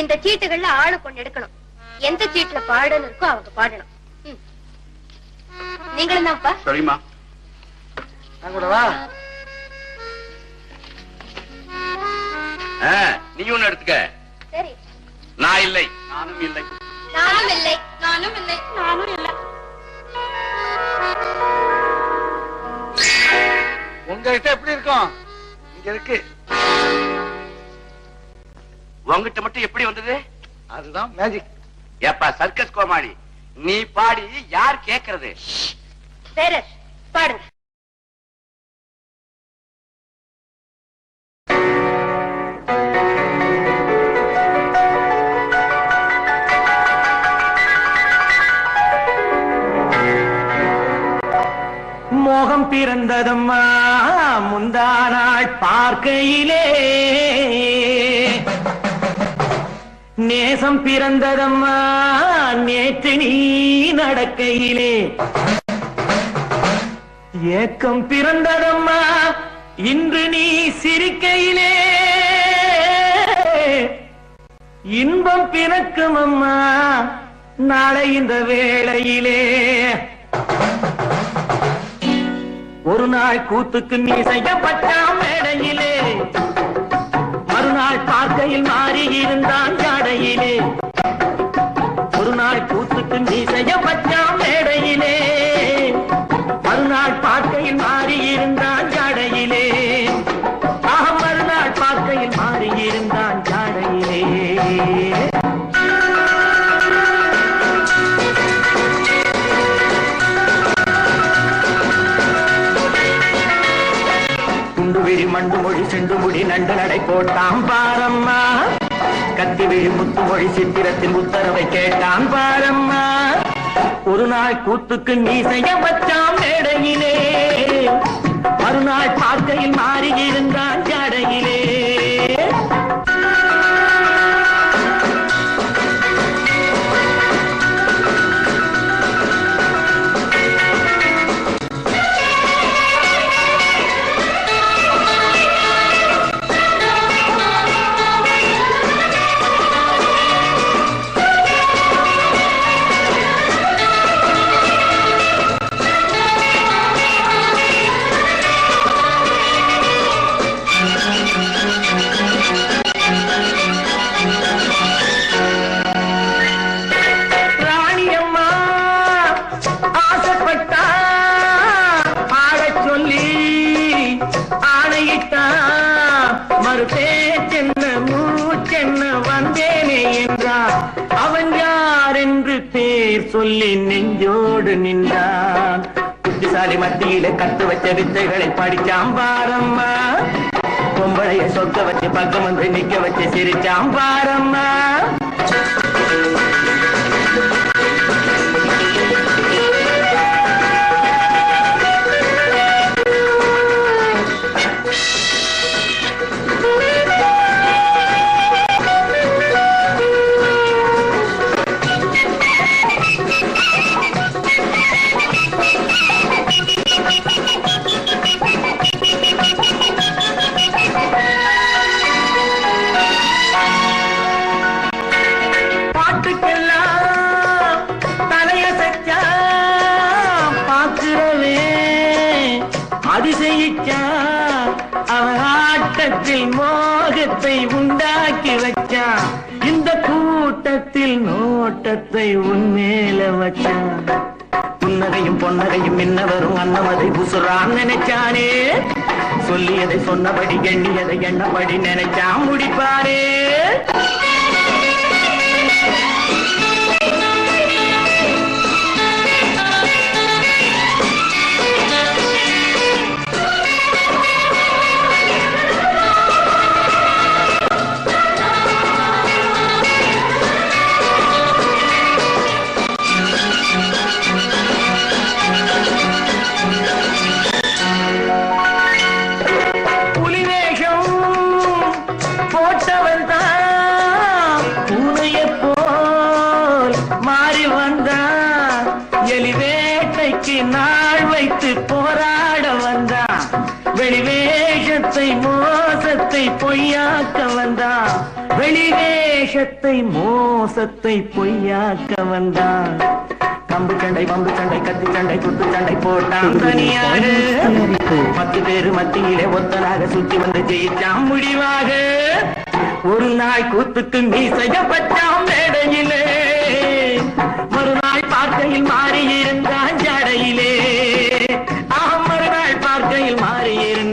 இந்த சீட்டுகள்ல ஆளு கொண்டு எடுக்கணும். எந்த சீட்டுல பாடுன்னு இருக்கோ அவங்க பாடணும். நீங்களும் தான்ப்பா. சரிம்மா. நீ ஒண்ணு எடுத்துக்க. சரி. நான் இல்லை. நானும் இல்லை. நானும் இல்லை. நானும் இல்லை. நானும் இல்லை. உங்ககிட்ட எப்படி இருக்கும்? இங்க இருக்கு. உங்ககிட்ட மட்டும் எப்படி வந்தது? அதுதான் மேஜிக் ஏப்பா சர்க்கஸ் கோமாளி. நீ பாடி யார் கேக்குறது? வேற பாடுங்க மோகம் பிறந்ததம்மா முந்தா நாள் பார்க்கையிலே. நேசம் பிறந்ததம்மா நேற்று நீ நடக்கையிலே. ஏக்கம் பிறந்ததம்மா இன்று நீ சிரிக்கையிலே. இன்பம் பிறக்கும் அம்மா நாளை இந்த வேளையிலே. ஒரு நாள் கூத்துக்கு நீ செய்யப்பட்ட மேடையிலே. நாள் பார்க்கையில் மாறி இருந்தான் ஜாடையிலே ஒரு நாள் கூத்துக்கு நீ செய்யப்பட்டான் மேடையிலே. மறுநாள் பார்க்கையில் மாறி இருந்தான் ஜாடையிலே ஆக மறுநாள் பார்க்கையில் மாறி இருந்தான் ஜாடையிலே குண்டு விழி மண்டு மொழி செண்டு முடி நண்டு நடை போட்டான் பாரம்மா. கத்தி விழி முத்து மொழி சித்திரத்தின் உத்தரவை கேட்டான் பாரம்மா. ஒரு நாள் கூத்துக்கு நீ செய்ய வச்சான் மேடையிலே. மறுநாள் பார்க்கையில் மாறி மறுபேச்சென்ன மூச்சென்ன வந்தேனே என்றார் அவன் யார் என்று பேர் சொல்லி நெஞ்சோடு நின்றான். புத்திசாலி மத்தியில கத்து வச்ச வித்தைகளை படிச்சாம்பாரம்மா பொம்பளைய சொக்க வச்சு பக்கம் வந்து நிக்க வச்சு சிரிச்சாம் பாரம்மா பாட்டுக்கெல்லாம் தலையசைச்சா பார்க்கிறவே. அதிசயிச்சா அவன் ஆட்டத்தில் மோகத்தை உண்டாக்கி வச்சான் இந்த கூட்டத்தில் நோட்டத்தை உன்மேல வச்சான் புன்னகையும் பொன்னகையும் மின்னவரும் அன்னமதை புசுறான் நினைச்சானே. சொல்லியதை சொன்னபடி எண்ணியதை எண்ணபடி நினைச்சான் முடிப்பாரே. எலிவேட்டைக்கு நாள் வைத்து போராட வந்தான். வெளிவேஷத்தை மோசத்தை பொய்யாக்க வந்தான். வெளிவேஷத்தை மோசத்தை பொய்யாக்க வந்தான். கம்பு சண்டை பம்பு சண்டை கத்தி சண்டை குத்து சண்டை போட்டான். தனியாக பத்து பேரு மத்தியிலே ஒத்தனாக சுத்தி வந்து ஜெயிச்சான் முடிவாக. ஒரு நாள் கூத்துக்கு நீ செய்யப்பட்டான் மேடையிலே. மறுநாள் பார்க்கையில் மா வாழ்க்கையில் மாறியிருந்த